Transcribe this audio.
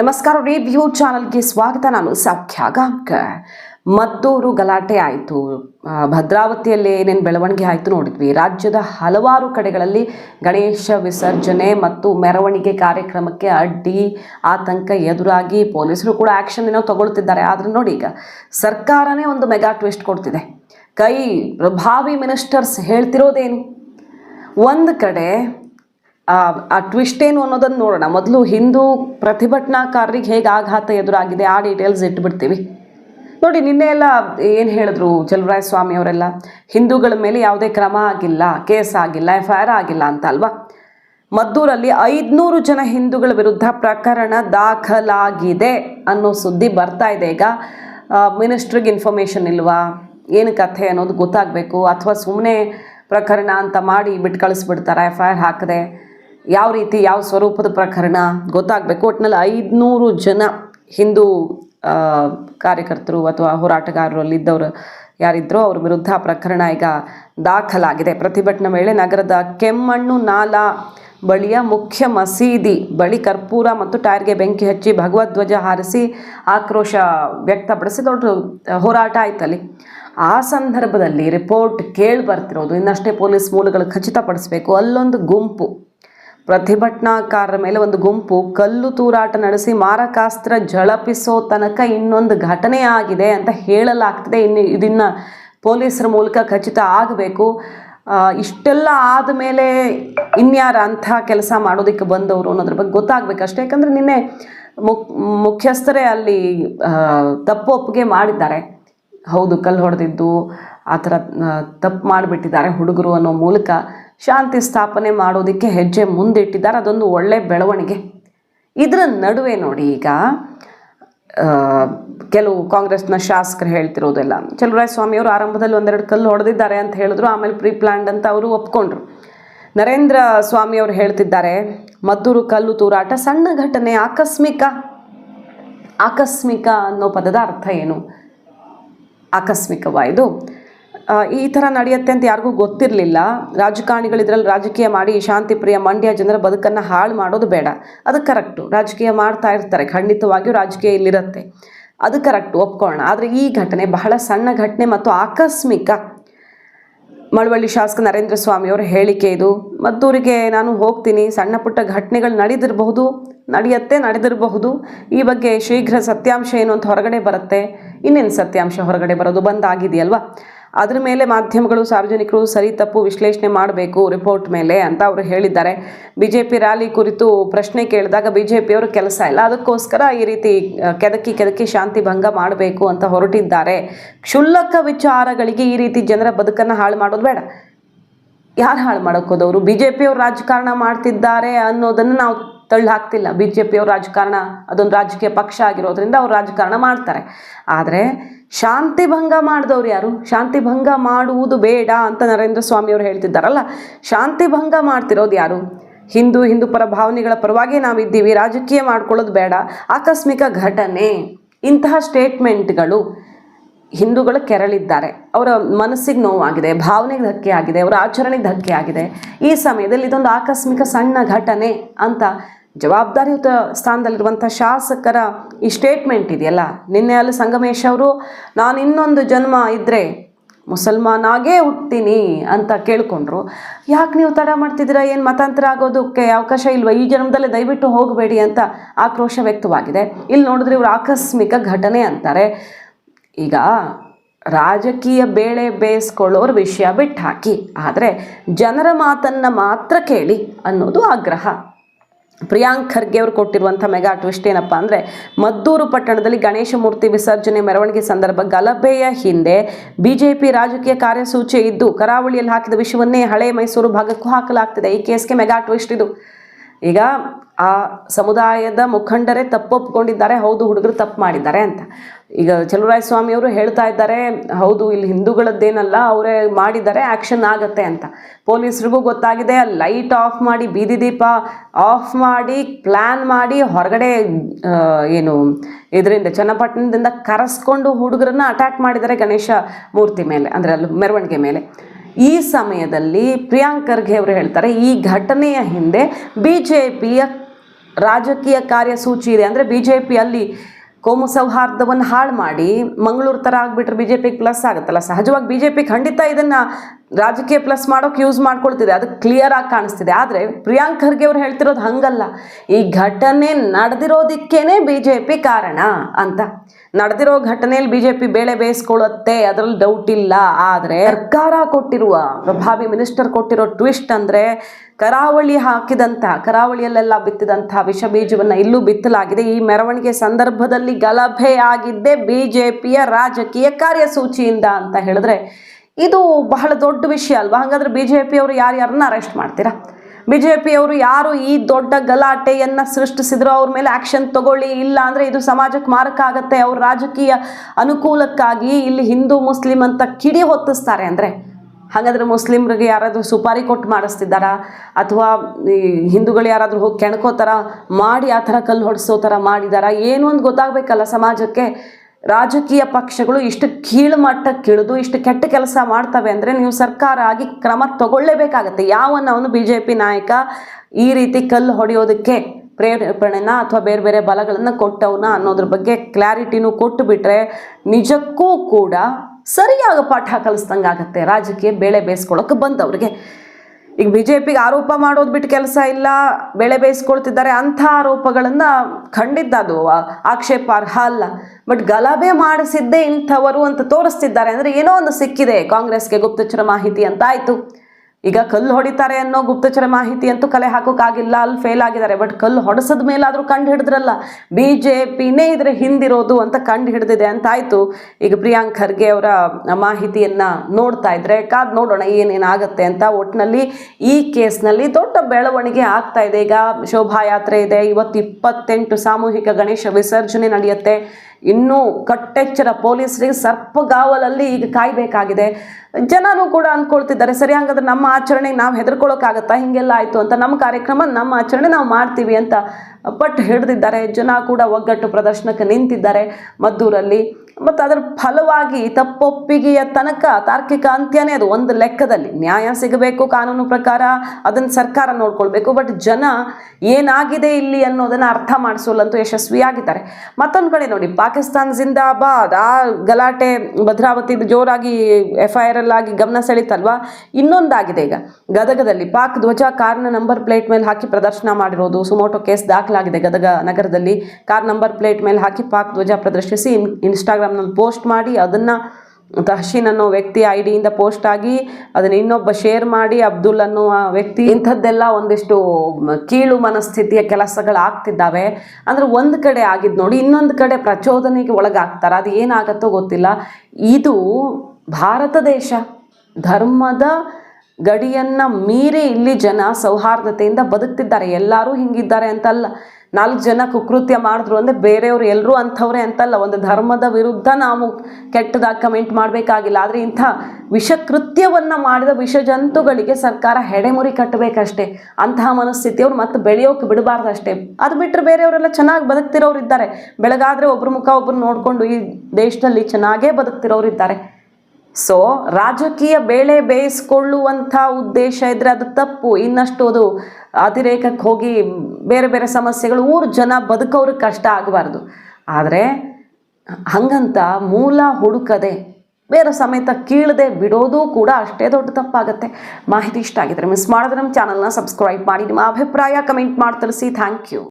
ನಮಸ್ಕಾರ ರಿವ್ಯೂ ಚಾನಲ್ಗೆ ಸ್ವಾಗತ. ನಾನು ಸೌಖ್ಯ ಗಾಂಕರ್ ಮದ್ದೂರು ಗಲಾಟೆ ಆಯಿತು. ಭದ್ರಾವತಿಯಲ್ಲಿ ಏನೇನು ಬೆಳವಣಿಗೆ ಆಯಿತು ನೋಡಿದ್ವಿ. ರಾಜ್ಯದ ಹಲವಾರು ಕಡೆಗಳಲ್ಲಿ ಗಣೇಶ ವಿಸರ್ಜನೆ ಮತ್ತು ಮೆರವಣಿಗೆ ಕಾರ್ಯಕ್ರಮಕ್ಕೆ ಅಡ್ಡಿ ಆತಂಕ ಎದುರಾಗಿ ಪೊಲೀಸರು ಕೂಡ ಆ್ಯಕ್ಷನ್ ಏನೋ ತಗೊಳ್ತಿದ್ದಾರೆ. ಆದರೆ ನೋಡಿ ಈಗ ಸರ್ಕಾರನೇ ಒಂದು ಮೆಗಾ ಟ್ವಿಸ್ಟ್ ಕೊಡ್ತಿದೆ. ಕೈ ಪ್ರಭಾವಿ ಮಿನಿಸ್ಟರ್ಸ್ ಹೇಳ್ತಿರೋದೇನು? ಒಂದು ಕಡೆ ಆ ಟ್ವಿಸ್ಟ್ ಏನು ಅನ್ನೋದನ್ನು ನೋಡೋಣ. ಮೊದಲು ಹಿಂದೂ ಪ್ರತಿಭಟನಾಕಾರರಿಗೆ ಹೇಗೆ ಆಘಾತ ಎದುರಾಗಿದೆ ಆ ಡೀಟೇಲ್ಸ್ ಇಟ್ಬಿಡ್ತೀವಿ. ನೋಡಿ, ನಿನ್ನೆ ಎಲ್ಲ ಏನು ಹೇಳಿದ್ರು ಚಲುವರಾಯ ಸ್ವಾಮಿ ಅವರೆಲ್ಲ? ಹಿಂದೂಗಳ ಮೇಲೆ ಯಾವುದೇ ಕ್ರಮ ಆಗಿಲ್ಲ, ಕೇಸ್ ಆಗಿಲ್ಲ ಎಫ್ ಐ ಆರ್ ಆಗಿಲ್ಲ ಅಂತ ಅಲ್ವಾ? ಮದ್ದೂರಲ್ಲಿ ಐದುನೂರು ಜನ ಹಿಂದೂಗಳ ವಿರುದ್ಧ ಪ್ರಕರಣ ದಾಖಲಾಗಿದೆ ಅನ್ನೋ ಸುದ್ದಿ ಬರ್ತಾ ಇದೆ. ಈಗ ಮಿನಿಸ್ಟ್ರಿಗೆ ಇನ್ಫಾರ್ಮೇಷನ್ ಇಲ್ವಾ? ಏನು ಕಥೆ ಅನ್ನೋದು ಗೊತ್ತಾಗಬೇಕು. ಅಥವಾ ಸುಮ್ಮನೆ ಪ್ರಕರಣ ಅಂತ ಮಾಡಿ ಬಿಟ್ಟು ಕಳಿಸ್ಬಿಡ್ತಾರೆ ಎಫ್ ಐ ಆರ್ ಹಾಕದೆ? ಯಾವ ರೀತಿ, ಯಾವ ಸ್ವರೂಪದ ಪ್ರಕರಣ ಗೊತ್ತಾಗಬೇಕು. ಒಟ್ಟಿನಲ್ಲಿ ಐದುನೂರು ಜನ ಹಿಂದೂ ಕಾರ್ಯಕರ್ತರು ಅಥವಾ ಹೋರಾಟಗಾರರು ಅಲ್ಲಿದ್ದವರು ಯಾರಿದ್ರೋ ಅವ್ರ ವಿರುದ್ಧ ಪ್ರಕರಣ ಈಗ ದಾಖಲಾಗಿದೆ. ಪ್ರತಿಭಟನೆ ವೇಳೆ ನಗರದ ಕೆಮ್ಮಣ್ಣು ನಾಲಾ ಬಳಿಯ ಮುಖ್ಯ ಮಸೀದಿ ಬಳಿ ಕರ್ಪೂರ ಮತ್ತು ಟೈರ್ಗೆ ಬೆಂಕಿ ಹಚ್ಚಿ ಭಗವದ್ವಜ ಹಾರಿಸಿ ಆಕ್ರೋಶ ವ್ಯಕ್ತಪಡಿಸಿ ದೊಡ್ಡ ಹೋರಾಟ ಆಯ್ತಲ್ಲಿ. ಆ ಸಂದರ್ಭದಲ್ಲಿ ರಿಪೋರ್ಟ್ ಕೇಳಿ ಬರ್ತಿರೋದು ಇನ್ನಷ್ಟೇ ಪೊಲೀಸ್ ಮೂಲಗಳು ಖಚಿತಪಡಿಸಬೇಕು. ಅಲ್ಲೊಂದು ಗುಂಪು ಪ್ರತಿಭಟನಾಕಾರರ ಮೇಲೆ ಒಂದು ಗುಂಪು ಕಲ್ಲು ತೂರಾಟ ನಡೆಸಿ ಮಾರಕಾಸ್ತ್ರ ಝಳಪಿಸೋ ತನಕ ಇನ್ನೊಂದು ಘಟನೆ ಆಗಿದೆ ಅಂತ ಹೇಳಲಾಗ್ತದೆ. ಇನ್ನು ಇದನ್ನು ಪೊಲೀಸರ ಮೂಲಕ ಖಚಿತ ಆಗಬೇಕು. ಇಷ್ಟೆಲ್ಲ ಆದಮೇಲೆ ಇನ್ಯಾರ ಅಂಥ ಕೆಲಸ ಮಾಡೋದಕ್ಕೆ ಬಂದವರು ಅನ್ನೋದ್ರ ಬಗ್ಗೆ ಗೊತ್ತಾಗಬೇಕು ಅಷ್ಟೇ ಯಾಕಂದರೆ ನಿನ್ನೆ ಮುಕ್, ಮುಖ್ಯಸ್ಥರೇ ಅಲ್ಲಿ ತಪ್ಪೊಪ್ಪಿಗೆ ಮಾಡಿದ್ದಾರೆ. ಹೌದು, ಕಲ್ಲು ಹೊಡೆದಿದ್ದು ಆ ಥರ ತಪ್ಪು ಮಾಡಿಬಿಟ್ಟಿದ್ದಾರೆ ಹುಡುಗರು ಅನ್ನೋ ಮೂಲಕ ಶಾಂತಿ ಸ್ಥಾಪನೆ ಮಾಡೋದಕ್ಕೆ ಹೆಜ್ಜೆ ಮುಂದಿಟ್ಟಿದ್ದಾರೆ. ಅದೊಂದು ಒಳ್ಳೆ ಬೆಳವಣಿಗೆ. ಇದರ ನಡುವೆ ನೋಡಿ ಈಗ ಕೆಲವು ಕಾಂಗ್ರೆಸ್ನ ಶಾಸಕರು ಹೇಳ್ತಿರೋದೆಲ್ಲ ಸ್ವಾಮಿಯವರು ಆರಂಭದಲ್ಲಿ ಒಂದೆರಡು ಕಲ್ಲು ಹೊಡೆದಿದ್ದಾರೆ ಅಂತ ಹೇಳಿದ್ರು ಆಮೇಲೆ ಪ್ರೀ ಪ್ಲ್ಯಾಂಡ್ ಅಂತ ಅವರು ಒಪ್ಕೊಂಡ್ರು. ನರೇಂದ್ರ ಸ್ವಾಮಿಯವರು ಹೇಳ್ತಿದ್ದಾರೆ ಮದ್ದೂರು ಕಲ್ಲು ತೂರಾಟ ಸಣ್ಣ ಘಟನೆ ಆಕಸ್ಮಿಕ. ಆಕಸ್ಮಿಕ ಅನ್ನೋ ಪದದ ಅರ್ಥ ಏನು? ಆಕಸ್ಮಿಕವಾ ಇದು? ಆ, ಈ ಥರ ನಡೆಯುತ್ತೆ ಅಂತ ಯಾರಿಗೂ ಗೊತ್ತಿರಲಿಲ್ಲ. ರಾಜಕಾರಣಿಗಳು ಇದರಲ್ಲಿ ರಾಜಕೀಯ ಮಾಡಿ ಶಾಂತಿ ಪ್ರಿಯ ಮಂಡ್ಯ ಜನರ ಬದುಕನ್ನು ಹಾಳು ಮಾಡೋದು ಬೇಡ. ಅದು ಕರೆಕ್ಟು ರಾಜಕೀಯ ಮಾಡ್ತಾ ಇರ್ತಾರೆ. ಖಂಡಿತವಾಗಿಯೂ ರಾಜಕೀಯ ಇಲ್ಲಿರುತ್ತೆ. ಅದು ಕರೆಕ್ಟ್ ಒಪ್ಕೊಳ್ಳೋಣ. ಆದರೆ ಈ ಘಟನೆ ಬಹಳ ಸಣ್ಣ ಘಟನೆ ಮತ್ತು ಆಕಸ್ಮಿಕ. ಮಳವಳ್ಳಿ ಶಾಸಕ ನರೇಂದ್ರ ಸ್ವಾಮಿ ಅವರ ಹೇಳಿಕೆ ಇದು. ಮದ್ದೂರಿಗೆ ನಾನು ಹೋಗ್ತೀನಿ. ಸಣ್ಣ ಪುಟ್ಟ ಘಟನೆಗಳು ನಡೆದಿರಬಹುದು. ನಡೆಯತ್ತೆ, ನಡೆದಿರಬಹುದು. ಈ ಬಗ್ಗೆ ಶೀಘ್ರ ಸತ್ಯಾಂಶ ಏನು ಅಂತ ಹೊರಗಡೆ ಬರುತ್ತೆ. ಇನ್ನೇನು ಸತ್ಯಾಂಶ ಹೊರಗಡೆ ಬರೋದು ಬಂದಾಗಿದೆಯಲ್ವಾ ಅದ್ರ ಮೇಲೆ ಮಾಧ್ಯಮಗಳು, ಸಾರ್ವಜನಿಕರು ಸರಿ ತಪ್ಪು ವಿಶ್ಲೇಷಣೆ ಮಾಡಬೇಕು ರಿಪೋರ್ಟ್ ಮೇಲೆ ಅಂತ ಅವರು ಹೇಳಿದ್ದಾರೆ. ಬಿ ಜೆ ರ್ಯಾಲಿ ಕುರಿತು ಪ್ರಶ್ನೆ ಕೇಳಿದಾಗ ಬಿ ಜೆ ಕೆಲಸ ಇಲ್ಲ. ಅದಕ್ಕೋಸ್ಕರ ಈ ರೀತಿ ಕೆದಕಿ ಕೆದಕಿ ಶಾಂತಿ ಭಂಗ ಮಾಡಬೇಕು ಅಂತ ಹೊರಟಿದ್ದಾರೆ. ಕ್ಷುಲ್ಲಕ ವಿಚಾರಗಳಿಗೆ ಈ ರೀತಿ ಜನರ ಬದುಕನ್ನು ಹಾಳು ಮಾಡೋದು ಬೇಡ. ಯಾರು ಹಾಳು ಮಾಡೋಕ್ಕೋದವರು ಬಿ ಜೆ ರಾಜಕಾರಣ ಮಾಡ್ತಿದ್ದಾರೆ ಅನ್ನೋದನ್ನು ನಾವು ತಳ್ಳಿ ಹಾಕ್ತಿಲ್ಲ ಬಿ ಜೆ ಪಿಯವ್ರ ರಾಜಕಾರಣ ಅದೊಂದು ರಾಜಕೀಯ ಪಕ್ಷ ಆಗಿರೋದ್ರಿಂದ ಅವ್ರು ರಾಜಕಾರಣ ಮಾಡ್ತಾರೆ. ಆದರೆ ಶಾಂತಿ ಭಂಗ ಮಾಡಿದವ್ರು ಯಾರು? ಶಾಂತಿ ಭಂಗ ಮಾಡುವುದು ಬೇಡ ಅಂತ ನರೇಂದ್ರ ಸ್ವಾಮಿ ಅವರು ಹೇಳ್ತಿದ್ದಾರಲ್ಲ. ಶಾಂತಿ ಭಂಗ ಮಾಡ್ತಿರೋದು ಯಾರು? ಹಿಂದೂ ಹಿಂದೂ ಪರ ಭಾವನೆಗಳ ಪರವಾಗಿ ನಾವಿದ್ದೀವಿ. ರಾಜಕೀಯ ಮಾಡ್ಕೊಳ್ಳೋದು ಬೇಡ. ಆಕಸ್ಮಿಕ ಘಟನೆ. ಇಂತಹ ಸ್ಟೇಟ್ಮೆಂಟ್ಗಳು ಹಿಂದೂಗಳು ಕೆರಳಿದ್ದಾರೆ. ಅವರ ಮನಸ್ಸಿಗೆ ನೋವಾಗಿದೆ, ಭಾವನೆಗೆ ಧಕ್ಕೆ ಆಗಿದೆ, ಅವರ ಆಚರಣೆಗೆ ಧಕ್ಕೆ ಆಗಿದೆ. ಈ ಸಮಯದಲ್ಲಿ ಇದೊಂದು ಆಕಸ್ಮಿಕ ಸಣ್ಣ ಘಟನೆ ಅಂತ ಜವಾಬ್ದಾರಿಯುತ ಸ್ಥಾನದಲ್ಲಿರುವಂಥ ಶಾಸಕರ ಈ ಸ್ಟೇಟ್ಮೆಂಟ್ ಇದೆಯಲ್ಲ? ನಿನ್ನೆ ಅಲ್ಲಿ ಸಂಗಮೇಶ್ ಅವರು, ನಾನು ಇನ್ನೊಂದು ಜನ್ಮ ಇದ್ದರೆ ಮುಸಲ್ಮಾನಾಗೇ ಹುಟ್ತೀನಿ ಅಂತ ಕೇಳಿಕೊಂಡ್ರು. ಯಾಕೆ ನೀವು ತಡ ಮಾಡ್ತಿದ್ದೀರಾ? ಏನು ಮತಾಂತರ ಆಗೋದಕ್ಕೆ ಅವಕಾಶ ಇಲ್ವಾ? ಈ ಜನ್ಮದಲ್ಲೇ ದಯವಿಟ್ಟು ಹೋಗಬೇಡಿ ಅಂತ ಆಕ್ರೋಶ ವ್ಯಕ್ತವಾಗಿದೆ. ಇಲ್ಲಿ ನೋಡಿದ್ರೆ ಇವರು ಆಕಸ್ಮಿಕ ಘಟನೆ ಅಂತಾರೆ. ಈಗ ರಾಜಕೀಯ ಬೇಳೆ ಬೇಯಿಸ್ಕೊಳ್ಳೋರ ವಿಷಯ ಬಿಟ್ಟು ಹಾಕಿ ಆದರೆ ಜನರ ಮಾತನ್ನು ಮಾತ್ರ ಕೇಳಿ ಅನ್ನೋದು ಆಗ್ರಹ. ಪ್ರಿಯಾಂಕ್ ಖರ್ಗೆ ಅವರು ಕೊಟ್ಟಿರುವಂಥ ಮೆಗಾ ಟ್ವಿಸ್ಟ್ ಏನಪ್ಪ ಅಂದರೆ, ಮದ್ದೂರು ಪಟ್ಟಣದಲ್ಲಿ ಗಣೇಶ ಮೂರ್ತಿ ವಿಸರ್ಜನೆ ಮೆರವಣಿಗೆ ಸಂದರ್ಭ ಗಲಭೆಯ ಹಿಂದೆ ಬಿಜೆಪಿ ರಾಜಕೀಯ ಕಾರ್ಯಸೂಚಿ ಇದ್ದು ಕರಾವಳಿಯಲ್ಲಿ ಹಾಕಿದ ವಿಷಯವನ್ನೇ ಹಳೆ ಮೈಸೂರು ಭಾಗಕ್ಕೂ ಹಾಕಲಾಗ್ತಿದೆ. ಈ ಕೇಸ್ಗೆ ಮೆಗಾ ಟ್ವಿಸ್ಟ್ ಇದು. ಈಗ ಆ ಸಮುದಾಯದ ಮುಖಂಡರೇ ತಪ್ಪೊಪ್ಕೊಂಡಿದ್ದಾರೆ, ಹೌದು ಹುಡುಗರು ತಪ್ಪು ಮಾಡಿದ್ದಾರೆ ಅಂತ. ಈಗ ಚಲುವರಾಯ ಸ್ವಾಮಿ ಅವರು ಹೇಳ್ತಾ ಇದ್ದಾರೆ, ಹೌದು ಇಲ್ಲಿ ಹಿಂದೂಗಳದ್ದೇನಲ್ಲ, ಅವರೇ ಮಾಡಿದ್ದಾರೆ ಆ್ಯಕ್ಷನ್ ಆಗತ್ತೆ ಅಂತ. ಪೊಲೀಸರಿಗೂ ಗೊತ್ತಾಗಿದೆ, ಲೈಟ್ ಆಫ್ ಮಾಡಿ, ಬೀದಿ ದೀಪ ಆಫ್ ಮಾಡಿ ಪ್ಲ್ಯಾನ್ ಮಾಡಿ ಹೊರಗಡೆ ಏನು, ಇದರಿಂದ ಚನ್ನಪಟ್ಟಣದಿಂದ ಕರೆಸ್ಕೊಂಡು ಹುಡುಗರನ್ನ ಅಟ್ಯಾಕ್ ಮಾಡಿದ್ದಾರೆ ಗಣೇಶ ಮೂರ್ತಿ ಮೇಲೆ, ಅಂದರೆ ಅಲ್ಲಿ ಮೆರವಣಿಗೆ ಮೇಲೆ. ಈ ಸಮಯದಲ್ಲಿ ಪ್ರಿಯಾಂಕ್ ಖರ್ಗೆ ಅವರು ಹೇಳ್ತಾರೆ, ಈ ಘಟನೆಯ ಹಿಂದೆ ಬಿ ಜೆ ಪಿಯ ರಾಜಕೀಯ ಕಾರ್ಯಸೂಚಿ ಇದೆ. ಅಂದರೆ ಬಿ ಜೆ ಅಲ್ಲಿ ಕೋಮು ಸೌಹಾರ್ದವನ್ನು ಹಾಳು ಮಾಡಿ ಮಂಗಳೂರು ಥರ ಆಗಿಬಿಟ್ರೆ ಬಿ ಜೆ ಪಿಗೆ ಪ್ಲಸ್ ಆಗುತ್ತಲ್ಲ? ಸಹಜವಾಗಿ ಬಿ ಜೆ ಪಿ ಖಂಡಿತ ಇದನ್ನು ರಾಜಕೀಯ ಪ್ಲಸ್ ಮಾಡೋಕೆ ಯೂಸ್ ಮಾಡ್ಕೊಳ್ತಿದೆ. ಅದು ಕ್ಲಿಯರ್ ಆಗಿ ಕಾಣಿಸ್ತಿದೆ. ಆದರೆ ಪ್ರಿಯಾಂಕ್ ಖರ್ಗೆ ಅವರು ಹೇಳ್ತಿರೋದು ಹಂಗಲ್ಲ. ಈ ಘಟನೆ ನಡೆದಿರೋದಕ್ಕೇನೆ ಬಿ ಜೆ ಪಿ ಕಾರಣ ಅಂತ. ನಡೆದಿರೋ ಘಟನೆಯಲ್ಲಿ ಬಿ ಜೆ ಪಿ ಬೇಳೆ ಬೇಯಿಸ್ಕೊಳ್ಳುತ್ತೆ ಅದರಲ್ಲಿ ಡೌಟ್ ಇಲ್ಲ. ಆದರೆ ಸರ್ಕಾರ ಕೊಟ್ಟಿರುವ, ಪ್ರಭಾವಿ ಮಿನಿಸ್ಟರ್ ಕೊಟ್ಟಿರೋ ಟ್ವಿಸ್ಟ್ ಅಂದರೆ ಕರಾವಳಿ ಹಾಕಿದಂತಹ ಕರಾವಳಿಯಲ್ಲೆಲ್ಲ ಬಿತ್ತಿದಂತಹ ವಿಷ ಬೀಜವನ್ನು ಇಲ್ಲೂ ಬಿತ್ತಲಾಗಿದೆ. ಈ ಮೆರವಣಿಗೆ ಸಂದರ್ಭದಲ್ಲಿ ಗಲಭೆ ಆಗಿದ್ದೇ ಬಿ ಜೆ ರಾಜಕೀಯ ಕಾರ್ಯಸೂಚಿಯಿಂದ ಅಂತ ಹೇಳಿದ್ರೆ ಇದು ಬಹಳ ದೊಡ್ಡ ವಿಷಯ ಅಲ್ವಾ? ಹಾಗಾದ್ರೆ ಬಿ ಜೆ ಪಿಯವರು ಯಾರ್ಯಾರನ್ನ ಅರೆಸ್ಟ್ ಮಾಡ್ತೀರಾ? ಬಿ ಜೆ ಪಿಯವರು ಯಾರು ಈ ದೊಡ್ಡ ಗಲಾಟೆಯನ್ನು ಸೃಷ್ಟಿಸಿದ್ರು? ಅವ್ರ ಮೇಲೆ ಆ್ಯಕ್ಷನ್ ತಗೊಳ್ಳಿ, ಇಲ್ಲ ಅಂದರೆ ಇದು ಸಮಾಜಕ್ಕೆ ಮಾರಕ ಆಗುತ್ತೆ, ಅವ್ರ ರಾಜಕೀಯ ಅನುಕೂಲಕ್ಕಾಗಿ ಇಲ್ಲಿ ಹಿಂದೂ, ಮುಸ್ಲಿಂ ಅಂತ ಕಿಡಿ ಹೊತ್ತಿಸ್ತಾರೆ ಅಂದರೆ ಹಾಗಾದ್ರೆ ಮುಸ್ಲಿಮ್ರಿಗೆ ಯಾರಾದರೂ ಸುಪಾರಿ ಕೊಟ್ಟು ಮಾಡಿಸ್ತಿದ್ದಾರಾ? ಅಥವಾ ಹಿಂದೂಗಳು ಯಾರಾದರೂ ಹೋಗಿ ಕೆಣ್ಕೋ ಥರ ಮಾಡಿ ಆ ಥರ ಕಲ್ಲು ಹೊಡೆಸೋ ಥರ ಮಾಡಿದಾರಾ? ಏನು ಒಂದು ಗೊತ್ತಾಗಬೇಕಲ್ಲ ಸಮಾಜಕ್ಕೆ. ರಾಜಕೀಯ ಪಕ್ಷಗಳು ಇಷ್ಟು ಕೀಳು ಮಟ್ಟಕ್ಕೆ ಇಳಿದು ಇಷ್ಟು ಕೆಟ್ಟ ಕೆಲಸ ಮಾಡ್ತವೆ ಅಂದರೆ ನೀವು ಸರ್ಕಾರ ಆಗಿ ಕ್ರಮ ತಗೊಳ್ಳೇಬೇಕಾಗತ್ತೆ. ಯಾವನ್ನವನು ಬಿ ಜೆ ಪಿ ನಾಯಕ ಈ ರೀತಿ ಕಲ್ಲು ಹೊಡೆಯೋದಕ್ಕೆ ಪ್ರೇರೇಪಣೆನ ಅಥವಾ ಬೇರೆ ಬೇರೆ ಬಲಗಳನ್ನು ಕೊಟ್ಟವನ ಅನ್ನೋದ್ರ ಬಗ್ಗೆ ಕ್ಲಾರಿಟಿನೂ ಕೊಟ್ಟು ಬಿಟ್ರೆ ನಿಜಕ್ಕೂ ಕೂಡ ಸರಿಯಾಗಿ ಪಾಠ ಕಲಿಸ್ದಂಗೆ ಆಗತ್ತೆ ರಾಜಕೀಯ ಬೇಳೆ ಬೇಯಿಸ್ಕೊಳ್ಳೋಕೆ ಬಂದವ್ರಿಗೆ. ಈಗ ಬಿ ಜೆ ಪಿಗೆ ಆರೋಪ ಮಾಡೋದು ಬಿಟ್ಟು ಕೆಲಸ ಇಲ್ಲ, ಬೆಳೆ ಬೇಯಿಸ್ಕೊಳ್ತಿದ್ದಾರೆ ಅಂಥ ಆರೋಪಗಳನ್ನು ಆ- ಆಕ್ಷೇಪಾರ್ಹ ಅಲ್ಲ. ಬಟ್ ಗಲಭೆ ಮಾಡಿಸಿದ್ದೇ ಇಂಥವರು ಅಂತ ತೋರಿಸ್ತಿದ್ದಾರೆ. ಅಂದರೆ ಏನೋ ಒಂದು ಸಿಕ್ಕಿದೆ ಕಾಂಗ್ರೆಸ್ಗೆ ಗುಪ್ತಚರ ಮಾಹಿತಿ ಅಂತ ಆಯಿತು. ಈಗ ಕಲ್ಲು ಹೊಡಿತಾರೆ ಅನ್ನೋ ಗುಪ್ತಚರ ಮಾಹಿತಿ ಅಂತೂ ಕಲೆ ಹಾಕೋಕ್ಕಾಗಿಲ್ಲ, ಅಲ್ಲಿ ಫೇಲ್ ಆಗಿದ್ದಾರೆ. ಬಟ್ ಕಲ್ಲು ಹೊಡೆಸದ ಮೇಲಾದರೂ ಕಂಡು ಹಿಡಿದ್ರಲ್ಲ ಬಿ ಜೆ ಪಿನೇ ಇದ್ರ ಹಿಂದಿರೋದು ಅಂತ ಕಂಡು ಹಿಡಿದಿದೆ ಅಂತ ಆಯಿತು ಈಗ ಪ್ರಿಯಾಂಕ್ ಖರ್ಗೆ ಅವರ ಮಾಹಿತಿಯನ್ನು ನೋಡ್ತಾ ಇದ್ರೆ, ಕಾದ್ ನೋಡೋಣ ಏನೇನಾಗುತ್ತೆ ಅಂತ ಒಟ್ಟಿನಲ್ಲಿ ಈ ಕೇಸ್ನಲ್ಲಿ ದೊಡ್ಡ ಬೆಳವಣಿಗೆ ಆಗ್ತಾ ಇದೆ. ಈಗ ಶೋಭಾಯಾತ್ರೆ ಇದೆ, ಇವತ್ತು ಇಪ್ಪತ್ತೆಂಟು ಸಾಮೂಹಿಕ ಗಣೇಶ ವಿಸರ್ಜನೆ ನಡೆಯುತ್ತೆ. ಇನ್ನೂ ಕಟ್ಟೆಚ್ಚರ ಪೊಲೀಸರಿಗೆ ಸರ್ಪಗಾವಲಲ್ಲಿ ಈಗ ಕಾಯಬೇಕಾಗಿದೆ. ಜನನೂ ಕೂಡ ಅಂದ್ಕೊಳ್ತಿದ್ದಾರೆ, ಸರಿ ಹಂಗಾದ್ರೆ ನಮ್ಮ ಆಚರಣೆಗೆ ನಾವು ಹೆದರ್ಕೊಳ್ಳೋಕ್ಕಾಗತ್ತಾ? ಹಿಂಗೆಲ್ಲ ಆಯಿತು ಅಂತ ನಮ್ಮ ಕಾರ್ಯಕ್ರಮ, ನಮ್ಮ ಆಚರಣೆ ನಾವು ಮಾಡ್ತೀವಿ ಅಂತ ಪಟ್ ಹಿಡಿದಿದ್ದಾರೆ. ಜನ ಕೂಡ ಒಗ್ಗಟ್ಟು ಪ್ರದರ್ಶನಕ್ಕೆ ನಿಂತಿದ್ದಾರೆ ಮದ್ದೂರಲ್ಲಿ. ಮತ್ತು ಅದರ ಫಲವಾಗಿ ತಪ್ಪೊಪ್ಪಿಗೆಯ ತನಕ ತಾರ್ಕಿಕ ಅಂತ್ಯನೇ ಅದು. ಒಂದು ಲೆಕ್ಕದಲ್ಲಿ ನ್ಯಾಯ ಸಿಗಬೇಕು ಕಾನೂನು ಪ್ರಕಾರ, ಅದನ್ನು ಸರ್ಕಾರ ನೋಡ್ಕೊಳ್ಬೇಕು. ಬಟ್ ಜನ ಏನಾಗಿದೆ ಇಲ್ಲಿ ಅನ್ನೋದನ್ನು ಅರ್ಥ ಮಾಡಿಸೋಲ್ಲಂತೂ ಯಶಸ್ವಿಯಾಗಿದ್ದಾರೆ. ಮತ್ತೊಂದು ಕಡೆ ನೋಡಿ, ಪಾಕಿಸ್ತಾನ್ ಜಿಂದಾಬಾದ್. ಆ ಗಲಾಟೆ ಭದ್ರಾವತಿ ಜೋರಾಗಿ ಎಫ್ ಐ ಆರ್ ಆಗಿ ಗಮನ ಸೆಳೀತಲ್ವಾ? ಇನ್ನೊಂದಾಗಿದೆ ಈಗ. ಗದಗದಲ್ಲಿ ಪಾಕ್ ಧ್ವಜ ಕಾರ್ನ ನಂಬರ್ ಪ್ಲೇಟ್ ಮೇಲೆ ಹಾಕಿ ಪ್ರದರ್ಶನ ಮಾಡಿರೋದು. ಸುಮೋಟೋ ಕೇಸ್ ದಾಖಲಾಗಿದೆ ಗದಗ ನಗರದಲ್ಲಿ. ಕಾರ್ ನಂಬರ್ ಪ್ಲೇಟ್ ಮೇಲೆ ಹಾಕಿ ಪಾಕ್ ಧ್ವಜ ಪ್ರದರ್ಶಿಸಿ ಇನ್ ಇನ್ಸ್ಟಾಗ್ರಾಮ್ನಲ್ಲಿ ಪೋಸ್ಟ್ ಮಾಡಿ ಅದನ್ನು ತಹಶೀನ್ ಅನ್ನೋ ವ್ಯಕ್ತಿ ಐ ಡಿಯಿಂದ ಪೋಸ್ಟ್ ಆಗಿ ಅದನ್ನು ಇನ್ನೊಬ್ಬ ಶೇರ್ ಮಾಡಿ ಅಬ್ದುಲ್ ಅನ್ನುವ ವ್ಯಕ್ತಿ ಇಂಥದ್ದೆಲ್ಲ ಒಂದಿಷ್ಟು ಕೀಳು ಮನಸ್ಥಿತಿಯ ಕೆಲಸಗಳು ಆಗ್ತಿದ್ದಾವೆ ಅಂದ್ರೆ ಒಂದು ಕಡೆ ಆಗಿದ್ದು ನೋಡಿ, ಇನ್ನೊಂದು ಕಡೆ ಪ್ರಚೋದನೆಗೆ ಒಳಗಾಗ್ತಾರೆ. ಅದು ಏನಾಗತ್ತೋ ಗೊತ್ತಿಲ್ಲ. ಇದು ಭಾರತ ದೇಶ, ಧರ್ಮದ ಗಡಿಯನ್ನು ಮೀರಿ ಇಲ್ಲಿ ಜನ ಸೌಹಾರ್ದತೆಯಿಂದ ಬದುಕ್ತಿದ್ದಾರೆ. ಎಲ್ಲರೂ ಹಿಂಗಿದ್ದಾರೆ ಅಂತಲ್ಲ. ನಾಲ್ಕು ಜನ ಕುಕೃತ್ಯ ಮಾಡಿದ್ರು ಅಂದರೆ ಬೇರೆಯವರು ಎಲ್ಲರೂ ಅಂಥವ್ರೆ ಅಂತಲ್ಲ, ಒಂದು ಧರ್ಮದ ವಿರುದ್ಧ ನಾವು ಕೆಟ್ಟದಾಗಿ ಕಮೆಂಟ್ ಮಾಡಬೇಕಾಗಿಲ್ಲ. ಆದರೆ ಇಂಥ ವಿಷಕೃತ್ಯವನ್ನು ಮಾಡಿದ ವಿಷ ಜಂತುಗಳಿಗೆ ಸರ್ಕಾರ ಹೆಡೆಮುರಿ ಕಟ್ಟಬೇಕಷ್ಟೇ. ಅಂತಹ ಮನಸ್ಥಿತಿಯವ್ರು ಮತ್ತೆ ಬೆಳೆಯೋಕೆ ಬಿಡಬಾರ್ದು ಅಷ್ಟೇ ಅದು ಬಿಟ್ಟರೆ ಬೇರೆಯವರೆಲ್ಲ ಚೆನ್ನಾಗಿ ಬದುಕ್ತಿರೋರು ಇದ್ದಾರೆ ಬೆಳಗಾದರೆ ಒಬ್ರ ಮುಖ ಒಬ್ಬರು ನೋಡಿಕೊಂಡು ಈ ದೇಶದಲ್ಲಿ ಚೆನ್ನಾಗೇ ಬದುಕ್ತಿರೋರು ಇದ್ದಾರೆ ಸೊ ರಾಜಕೀಯ ಬೇಳೆ ಬೇಯಿಸ್ಕೊಳ್ಳುವಂಥ ಉದ್ದೇಶ ಇದ್ದರೆ ಅದು ತಪ್ಪು. ಇನ್ನಷ್ಟು ಅದು ಅತಿರೇಕಕ್ಕೆ ಹೋಗಿ ಬೇರೆ ಬೇರೆ ಸಮಸ್ಯೆಗಳು, ಊರು ಜನ ಬದುಕೋರಿಗೆ ಕಷ್ಟ ಆಗಬಾರ್ದು. ಆದರೆ ಹಂಗಂತ ಮೂಲ ಹುಡುಕದೆ, ಬೇರೆ ಸಮೇತ ಕೀಳದೆ ಬಿಡೋದು ಕೂಡ ಅಷ್ಟೇ ದೊಡ್ಡ ತಪ್ಪಾಗುತ್ತೆ. ಮಾಹಿತಿ ಇಷ್ಟ ಆಗಿದ್ರೆ ಮಿಸ್ ಮಾಡಿದ್ರೆ ನಮ್ಮ ಚಾನಲ್ನ ಸಬ್ಸ್ಕ್ರೈಬ್ ಮಾಡಿ, ನಿಮ್ಮ ಅಭಿಪ್ರಾಯ ಕಮೆಂಟ್ ಮಾಡಿ ತಿಳಿಸಿ. Thank you